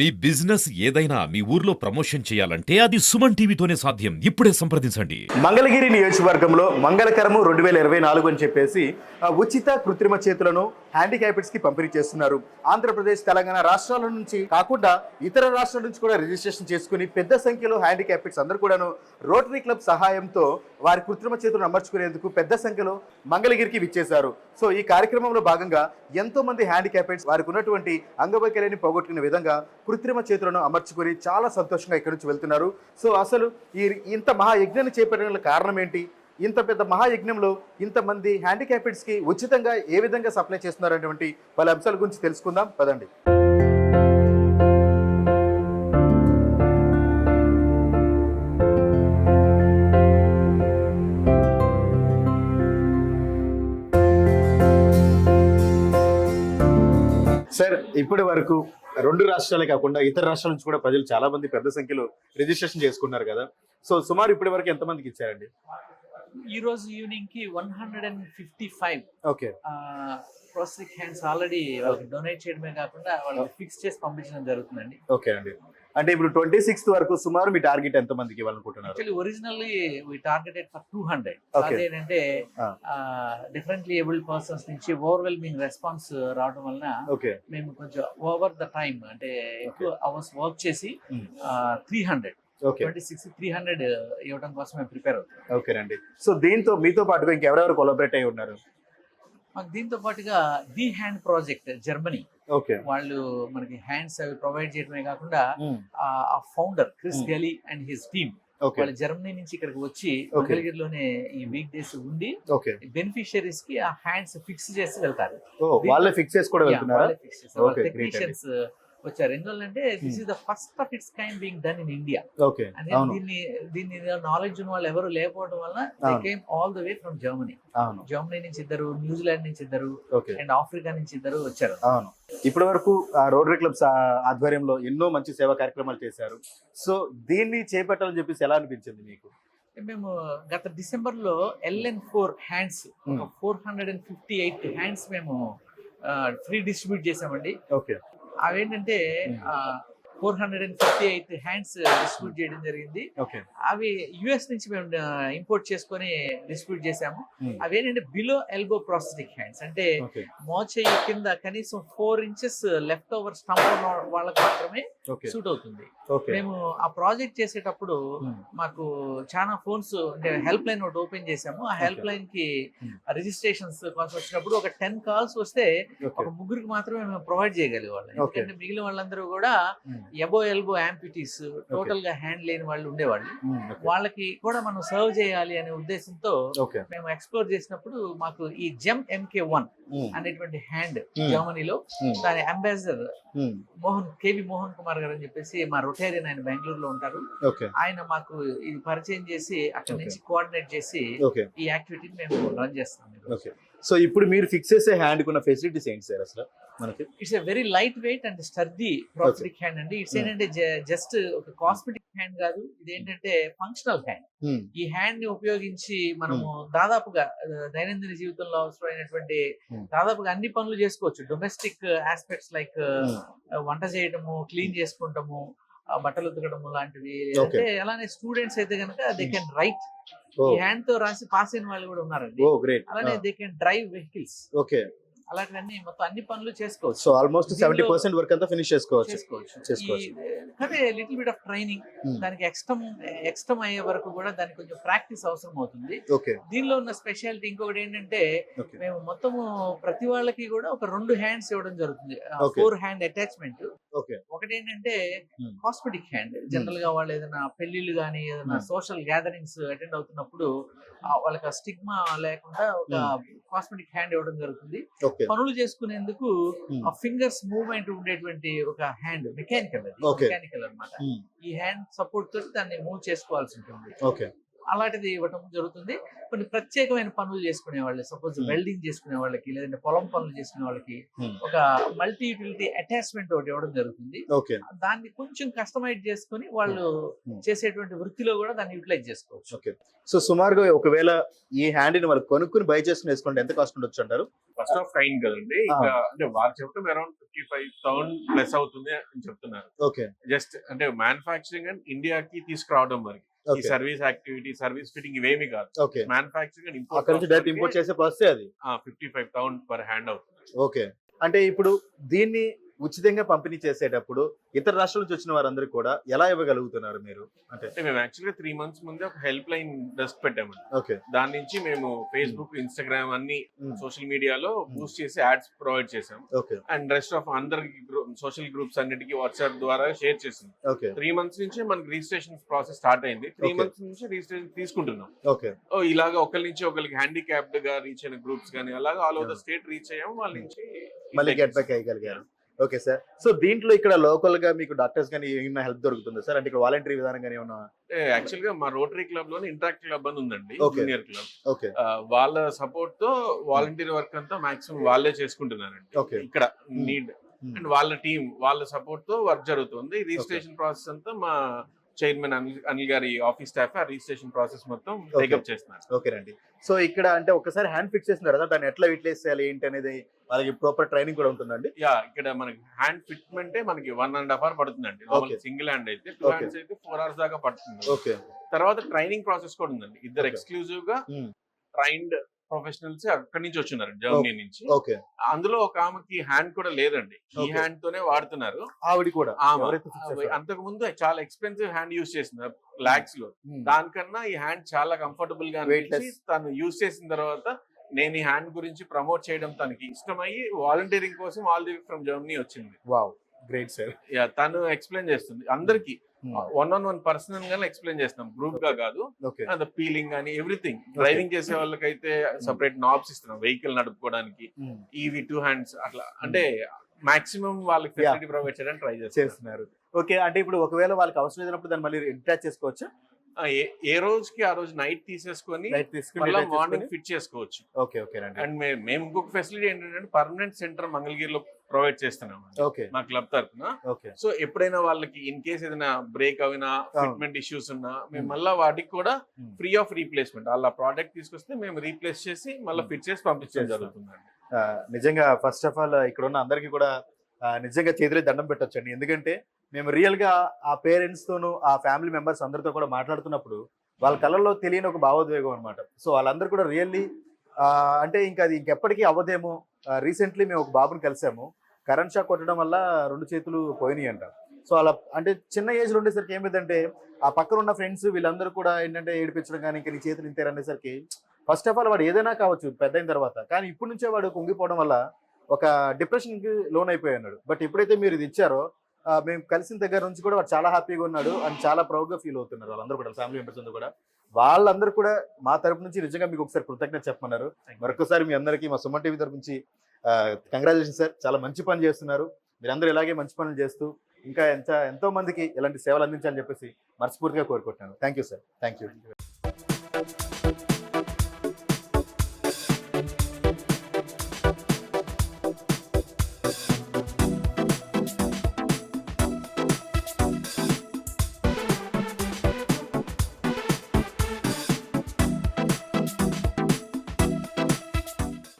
మీ business ఏదైనా మీ ఊర్లో promotion చేయాలంటే అది సుమన్ టీవీతోనే సాధ్యం. ఇప్పుడే సంప్రదించండి. మంగళగిరి నియోజకవర్గంలో మంగళకరము రెండు వేల ఇరవై నాలుగు అని చెప్పేసి ఉచిత కృత్రిమ చేతులను హ్యాండిక్యాప్డ్స్కి పంపిణీ చేస్తున్నారు. ఆంధ్రప్రదేశ్ తెలంగాణ రాష్ట్రాల నుంచి కాకుండా ఇతర రాష్ట్రాల నుంచి కూడా రిజిస్ట్రేషన్ చేసుకుని పెద్ద సంఖ్యలో హ్యాండిక్యాప్డ్స్ అందరూ కూడాను రోటరీ క్లబ్ సహాయంతో వారి కృత్రిమ చేతులను అమర్చుకునేందుకు పెద్ద సంఖ్యలో మంగళగిరికి విచ్చేశారు. సో ఈ కార్యక్రమంలో భాగంగా ఎంతో మంది హ్యాండిక్యాప్డ్స్ వారికి ఉన్నటువంటి అంగవైకల్యాన్ని పోగొట్టుకునే విధంగా కృత్రిమ చేతులను అమర్చుకొని చాలా సంతోషంగా ఇక్కడి నుంచి వెళ్తున్నారు. సో అసలు ఈ ఇంత మహాయజ్ఞాన్ని చేపట్టడానికి కారణం ఏంటి? ఇంత పెద్ద మహాయజ్ఞంలో ఇంతమంది హ్యాండిక్యాప్డ్స్కి ఉచితంగా ఏ విధంగా సప్లై చేస్తున్నారనేటువంటి పలు అంశాల గురించి తెలుసుకుందాం. పదండి. సార్ ఇప్పటి వరకు రెండు రాష్ట్రాలే కాకుండా ఇతర రాష్ట్రాల నుంచి కూడా ప్రజలు చాలా మంది పెద్ద సంఖ్యలో రిజిస్ట్రేషన్ చేసుకున్నారు కదా. సో సుమారు ఇప్పటి వరకు ఎంతమందికి ఇచ్చారండి? ఈ రోజు ఈవినింగ్కి one hundred and fifty five okay prosthetic hands already వాళ్ళకి డొనేట్ చేయడమే కాకుండా వాళ్ళకి ఫిక్స్ చేసి పంపించడం జరుగుతుందండి. ఓకే అండి. అంటే ఇప్పుడు ట్వంటీ సిక్స్త్ వరకు సుమారు మీ టార్గెట్ ఎంత మందికి ఇవ్వాలనుకుంటున్నారు actually originally we targeted for two hundred. అదేంటంటే. డిఫరెంట్లీ ఏబుల్డ్ పర్సన్స్ నుంచి ఓవర్వెల్మింగ్ రెస్పాన్స్ రావడం వలన ఓకే. మేము కొంచెం ఓవర్ ద టైం అంటే ఎక్కువ అవర్స్ వర్క్ చేసి. Three hundred twenty six three hundred ఇవ్వడం కోసం మేము ప్రిపేర్ అవుతాం. ఓకేనండి సో దీంతో మీతో పాటుగా ఇంకెవరెవరు కొలాబరేట్ అయి ఉన్నారు? మాకు దీంతో పాటుగా the hand project Germany. Okay వాళ్ళు మనకి హ్యాండ్స్ అవి ప్రొవైడ్ చేయడమే కాకుండా ఆ ఫౌండర్ క్రిస్ Hmm. గలీ అండ్ హిస్ టీమ్ వాళ్ళు జర్మనీ నుంచి ఇక్కడికి వచ్చి. మంగళగిరిలోనే ఈ వీక్ డేస్ ఉండి బెనిఫిషియరీస్కి ఆ హ్యాండ్స్ ఫిక్స్ చేసి వెళ్తారు. ఓ వాళ్ళే ఫిక్స్ చేసి కూడా వెళ్తున్నారా? Okay, great టెక్నీషియన్స్ వచ్చారు ఎందువల్లంటే this is the first of its kind being done in India okay దీన్ని దీన్ని నాలెడ్జ్ ఉన్న వాళ్ళు ఎవరు లేకపోవడం వల్ల they. Came all the way from Germany Germany నుంచి ఇద్దరు న్యూజిలాండ్ నుంచి ఇద్దరు అండ్ ఆఫ్రికా నుంచి ఇద్దరు వచ్చారు. అవును. ఇప్పటి వరకు రోటరీ క్లబ్స్ ఆధ్వర్యంలో ఎన్నో మంచి సేవా కార్యక్రమాలు చేశారు. సో దీన్ని చేపట్టాలని చెప్పేసి ఎలా అనిపించింది మీకు? మేము గత డిసెంబర్లో L N four hands. Four hundred and fifty eight hands మేము ఫ్రీ డిస్ట్రిబ్యూట్ చేసామండి ఓకే అవేంటంటే. Four hundred and fifty eight hands distribute చేయడం జరిగింది అవి యుఎస్ నుంచి మేము ఇంపోర్ట్ చేసుకొని డిస్ట్రిబ్యూట్ చేసాము Hmm. అవేంటంటే బిలో ఎల్బో ప్రాస్థెటిక్ హ్యాండ్స్ అంటే మోచేయి కింద కనీసం four inches left over stump ఉన్న వాళ్ళకి మాత్రమే సూట్ అవుతుంది మేము ఆ ప్రాజెక్ట్ చేసేటప్పుడు Hmm. మాకు చాలా ఫోన్స్ అంటే హెల్ప్ లైన్ ఒకటి ఓపెన్ చేసాము ఆ హెల్ప్. లైన్కి Hmm. రిజిస్ట్రేషన్స్ కోసం వచ్చినప్పుడు ఒక టెన్ కాల్స్ వస్తే ఒక ముగ్గురికి మాత్రమే మేము ప్రొవైడ్ చేయగలిగేవాళ్ళం Okay. ఎందుకంటే మిగిలిన వాళ్ళందరూ కూడా Hmm. ఎబో ఎల్బో యాంపిటీస్ టోటల్గా హ్యాండ్ లేని వాళ్ళు ఉండేవాళ్ళు Hmm. వాళ్ళకి కూడా మనం సర్వ్ చేయాలి అనే ఉద్దేశంతో మేము ఎక్స్ప్లోర్ చేసినప్పుడు మాకు ఈ జెమ్ ఎంకే వన్ Hmm. అనేటువంటి హ్యాండ్ Hmm. జర్మనీలో Hmm. దాని ambassador Hmm. Mohan K V Mohan Kumar garu అని చెప్పేసి మా రొటేరియన్ ఆయన బెంగళూరులో ఉంటారు ఆయన మాకు ఇది పరిచయం చేసి అక్కడ. నుంచి కోఆర్డినేట్ చేసి ఈ యాక్టివిటీని మేము రన్ చేస్తాం సో ఇప్పుడు మీరు ఫిక్స్ చేసే హ్యాండ్ కున్న ఫెసిలిటీస్ ఏంటి సార్ అసలు మనకి. It's a very light weight and sturdy prosthetic hand అండి. It's Hmm. ఏంటంటే జస్ట్ ఒక కాస్మెటిక్ హ్యాండ్ కాదు. ఇది ఏంటంటే ఫంక్షనల్ హ్యాండ్ Hmm. ఈ హ్యాండ్ని ఉపయోగించి మనము దాదాపుగా ఆ, దైనందిన జీవితంలో అవసరమైనటువంటి Hmm. దాదాపుగా అన్ని పనులు చేసుకోవచ్చు. Domestic aspects like Hmm. వంట చేయడము క్లీన్ చేసుకుంటాము బట్టలు ఉతకడము లాంటివి. అంటే అలానే స్టూడెంట్స్ అయితే కనుక దే కెన్ రైట్ ఈ హ్యాండ్తో రాసి పాస్ అయిన వాళ్ళు కూడా ఉన్నారండి. గ్రేట్ అలానే they can drive vehicles okay అలాంటివన్నీ మొత్తం అన్ని పనులు చేసుకోవచ్చు. So almost seventy percent work అంతా ఫినిష్ చేసుకోవచ్చు. చేసుకోవచ్చు. కానీ little bit of training Hmm. దానికి ఎక్స్టమ్ ఎక్స్టమ్ అయ్యే వరకు కూడా దానికి కొంచెం ప్రాక్టీస్ అవసరం అవుతుంది. దీనిలో ఉన్న స్పెషాలిటీ ఇంకొకటి ఏంటంటే మేము మొత్తము ప్రతి వాళ్ళకి కూడా ఒక రెండు హ్యాండ్స్ ఇవ్వడం జరుగుతుంది. ఫోర్ హ్యాండ్ అటాచ్మెంట్ ఒకటి ఏంటంటే Hmm. కాస్మెటిక్ హ్యాండ్ జనరల్గా వాళ్ళు ఏదైనా పెళ్ళిళ్ళు కానీ ఏదైనా Hmm. సోషల్ గ్యాదరింగ్స్ అటెండ్ అవుతున్నప్పుడు ఆ వాళ్ళకి స్టిగ్మా లేకుండా ఒక కాస్మెటిక్ హ్యాండ్ ఇవ్వడం జరుగుతుంది పనులు చేసుకునేందుకు Hmm. ఆ ఫింగర్స్ మూవ్మెంట్ ఉండేటువంటి ఒక హ్యాండ్ మెకానికల్. మెకానికల్ అన్నమాట Hmm. ఈ హ్యాండ్ సపోర్ట్ తోటి దాన్ని మూవ్ చేసుకోవాల్సి ఉంటుంది ఓకే అలాంటిది ఇవ్వటం జరుగుతుంది. కొన్ని ప్రత్యేకమైన పనులు చేసుకునే వాళ్ళు. సపోజ్. వెల్డింగ్ చేసుకునే వాళ్ళకి లేదంటే పొలం పనులు చేసుకునే వాళ్ళకి. ఒక మల్టీ యూటిలిటీ అటాచ్మెంట్ ఒకటి ఇవ్వడం జరుగుతుంది. ఓకే. దాన్ని కొంచెం కస్టమైజ్ చేసుకుని వాళ్ళు. చేసేటువంటి వృత్తిలో కూడా దాన్ని యూటిలైజ్ చేసుకోవచ్చు. ఓకే. సో సుమారుగా ఒకవేళ ఈ హ్యాండీని వాళ్ళు కొనుక్కుని బై చేసుకుని వేసుకుంటే ఎంత కాస్ట్ ఉండొచ్చు అంటారు? ఫస్ట్ ఆఫ్ కైండ్ కదండి. ఇంకా అంటే వాళ్ళు చెప్పడం around fifty five thousand plus అవుతుంది అని చెప్తున్నారు. ఓకే. జస్ట్ అంటే మ్యానుఫాక్చరింగ్ అండ్ ఇండియాకి తీసుకురావడం మరి. ఈ సర్వీస్ యాక్టివిటీ సర్వీస్ ఫిట్టింగ్ ఇవేమి కాదు. ఓకే. మ్యానుఫాక్చరింగ్ అండ్ అక్కడ నుంచి డైరెక్ట్ ఇంపోర్ట్ చేసే ప్రాసెస్ అది? Fifty five thousand per hand అవుతుంది. ఓకే. అంటే ఇప్పుడు దీన్ని ఉచితంగా పంపిణీ చేసేటప్పుడు ఇతర రాష్ట్రాల నుంచి వచ్చిన వారందరూ కూడా ఎలా ఇవ్వగలుగుతున్నారు మీరు? అంటే మేము యాక్చువల్గా త్రీ మంత్స్ ముందే ఒక హెల్ప్ లైన్ డెస్క్ పెట్టామండి. ఓకే. దాని నుంచి మేము ఫేస్బుక్ ఇన్స్టాగ్రామ్ అన్ని Hmm. సోషల్ మీడియాలో బూస్ట్ చేసి యాడ్స్ ప్రొవైడ్ చేసాం ఓకే. అండ్ రెస్ట్ ఆఫ్ అందరికి సోషల్ గ్రూప్స్ అన్నిటికీ వాట్సాప్ ద్వారా షేర్ చేసాం ఓకే. త్రీ మంత్స్ నుంచి మనకి రిజిస్ట్రేషన్ ప్రాసెస్ స్టార్ట్ అయింది. త్రీ. మంత్స్ నుంచి రిజిస్ట్రేషన్ తీసుకుంటున్నాం. ఓకే. ఓ ఇలాగ ఒకరి నుంచి ఒకరికి హ్యాండిక్యాప్డ్గా రీచ్ అయిన గ్రూప్స్ కానీ అలాగా all over the state reach అయ్యాం వాళ్ళ నుంచి మళ్ళీ get back అయ్యగలిగారు. Okay sir. So దీంట్లో ఇక్కడ లోకల్గా మీకు డాక్టర్స్ కానీ ఏమైనా హెల్ప్ దొరుకుతుందా సార్? అంటే ఇక్కడ వాలంటరీ విధానం కానీ ఏమన్నా? యాక్చువల్గా మా రోటరీ క్లబ్లోనే ఇంటరాక్ట్ క్లబ్ అని ఉందండి. Junior club okay. వాళ్ళ సపోర్ట్తో వాలంటీర్ వర్క్ అంతా మాక్సిమం వాళ్ళే చేసుకుంటున్నారండి. ఓకే. ఇక్కడ నీడ్ Hmm. అండ్ వాళ్ళ టీం వాళ్ళ సపోర్ట్తో వర్క్ జరుగుతుంది. రిజిస్ట్రేషన్ ప్రాసెస్ అంతా మా చైర్మన్ అనిల్ గారి ఆఫీస్ స్టాఫ్ ఆ రిజిస్ట్రేషన్ ప్రాసెస్ మొత్తం టేకప్ చేస్తున్నారు ఓకేనండి సో ఇక్కడ అంటే ఒకసారి హ్యాండ్ ఫిక్స్ చేసిన తర్వాత దాన్ని ఎట్లా యూటిలైజ్ చేయాలి ఏంటి అనేది వాళ్ళకి ప్రాపర్ ట్రైనింగ్ కూడా ఉంటుందండి యా ఇక్కడ మనకి హ్యాండ్ ఫిట్మెంటే మనకి వన్ అండ్ హాఫ్ అవర్ పడుతుందండి. సింగిల్ హ్యాండ్ అయితే టూ. హ్యాండ్స్ అయితే ఫోర్ అవర్స్ దాకా పడుతుంది ఓకే తర్వాత ట్రైనింగ్ ప్రాసెస్ కూడా ఉందండి ఇద్దరు. ఎక్స్క్లూజివ్గా. ట్రైన్డ్ ప్రొఫెషనల్స్ అక్కడి నుంచి వచ్చిన్నారు జర్మనీ నుంచి ఓకే అందులో ఒక ఆమెకి హ్యాండ్ కూడా లేదండి ఈ. హ్యాండ్ తోనే వాడుతున్నారు ఆవిడ కూడా. అంతకు ముందు చాలా ఎక్స్పెన్సివ్ హ్యాండ్ యూస్ చేసింది లాక్స్లో Hmm. దానికన్నా ఈ హ్యాండ్ చాలా కంఫర్టబుల్గా. తను యూస్ చేసిన తర్వాత నేను ఈ హ్యాండ్ గురించి ప్రమోట్ చేయడం తనకి ఇష్టమయ్యి వాలంటీరింగ్ కోసం ఆల్ ది ఫ్రమ్ జర్మనీ వచ్చింది వావ్ గ్రేట్ సార్ యా తను ఎక్స్ప్లెయిన్ చేస్తుంది. అందరికి. వన్ ఆన్ వన్ పర్సనల్గా ఎక్స్ప్లెయిన్ చేస్తాం గ్రూప్గా కాదు. ఓకే పీలింగ్ కానీ ఎవ్రీథింగ్ డ్రైవింగ్ చేసే వాళ్ళకైతే సపరేట్ నాబ్స్ ఇస్తున్నాం. వెహికల్ నడుపుకోవడానికి. ఈవీ టూ హ్యాండ్స్ అట్లా. అంటే మాక్సిమం వాళ్ళకి. ఫెసిలిటీ ప్రొవైడ్ చేయడానికి ట్రై చేస్తాం చేస్తున్నారు. ఓకే అంటే ఇప్పుడు ఒకవేళ వాళ్ళకి అవసరం లేనప్పుడు దాన్ని మళ్ళీ అటాచ్ చేసుకోవచ్చు? ఏ- రోజుకి ఆ రోజు నైట్ తీసేసుకొని మళ్ళీ మార్నింగ్ ఫిట్ చేసుకోవచ్చు. ఓకే ఓకేనండి అండ్ మేము ఇంకొక ఫెసిలిటీ ఏంటంటే పర్మనెంట్ సెంటర్ మంగళగిరిలో ప్రొవైడ్ చేస్తున్నాం ఓకే మా క్లబ్ తరఫున ఓకే సో ఎప్పుడైనా వాళ్ళకి ఇన్ కేస్ ఏదైనా బ్రేక్ అయినా ఫిట్మెంట్ ఇష్యూస్ ఉన్నా మేము మళ్ళీ వాటికి కూడా Hmm. ఫ్రీ ఆఫ్ రీప్లేస్మెంట్ వాళ్ళ ప్రోడక్ట్ తీసుకొస్తే మేము రీప్లేస్ చేసి మళ్ళీ Hmm. ఫిట్ చేసి పంపించడం. జరుగుతుందండి ఆ, నిజంగా ఫస్ట్ ఆఫ్ ఆల్ ఇక్కడ ఉన్న అందరికీ కూడా ఆ, నిజంగా చేతులే దండం పెట్టొచ్చండి. ఎందుకంటే మేము రియల్గా ఆ పేరెంట్స్ తోను ఆ ఫ్యామిలీ మెంబర్స్ అందరితో కూడా మాట్లాడుతున్నప్పుడు వాళ్ళ కళ్ళల్లో తెలియని ఒక భావోద్వేగం అనమాట సో వాళ్ళందరూ కూడా రియల్లీ అంటే ఇంకా అది ఇంకెప్పటికీ అవ్వదేమో రీసెంట్లీ మేము ఒక బాబుని కలిసాము. కరెంట్ షాక్ కొట్టడం వల్ల రెండు చేతులు పోయినాయి అంట. సో అలా అంటే చిన్న ఏజ్లో ఉండేసరికి ఏమైందంటే ఆ పక్కన ఉన్న ఫ్రెండ్స్ వీళ్ళందరూ కూడా ఏంటంటే ఏడిపించడం కానీ ఇంకా నీ చేతులు ఇంతేరు అనేసరికి ఫస్ట్ ఆఫ్ ఆల్ వాడు ఏదైనా కావచ్చు పెద్ద అయిన తర్వాత. కానీ ఇప్పటి నుంచే వాడు కుంగిపోవడం వల్ల ఒక డిప్రెషన్కి లోన్ అయిపోయి ఉన్నాడు. బట్ ఎప్పుడైతే మీరు ఇది ఇచ్చారో మేము కలిసిన దగ్గర నుంచి కూడా వాడు చాలా హ్యాపీగా ఉన్నాడు అండ్ చాలా ప్రౌడ్గా ఫీల్ అవుతున్నారు వాళ్ళందరూ కూడా ఫ్యామిలీ మెంబర్స్ అందరూ కూడా. వాళ్ళందరూ కూడా మా తరపు నుంచి నిజంగా మీకు ఒకసారి కృతజ్ఞత చెప్పమన్నారు. మరొకసారి మీ అందరికీ మా సుమన్ టీవీ తరపు నుంచి కంగ్రాచులేషన్ సార్ చాలా మంచి పని చేస్తున్నారు. మీరందరూ ఇలాగే మంచి పనులు చేస్తూ ఇంకా ఎంత ఎంతో మందికి ఇలాంటి సేవలు అందించాలని చెప్పేసి మనస్ఫూర్తిగా కోరుకుంటున్నాను. Thank you sir thank you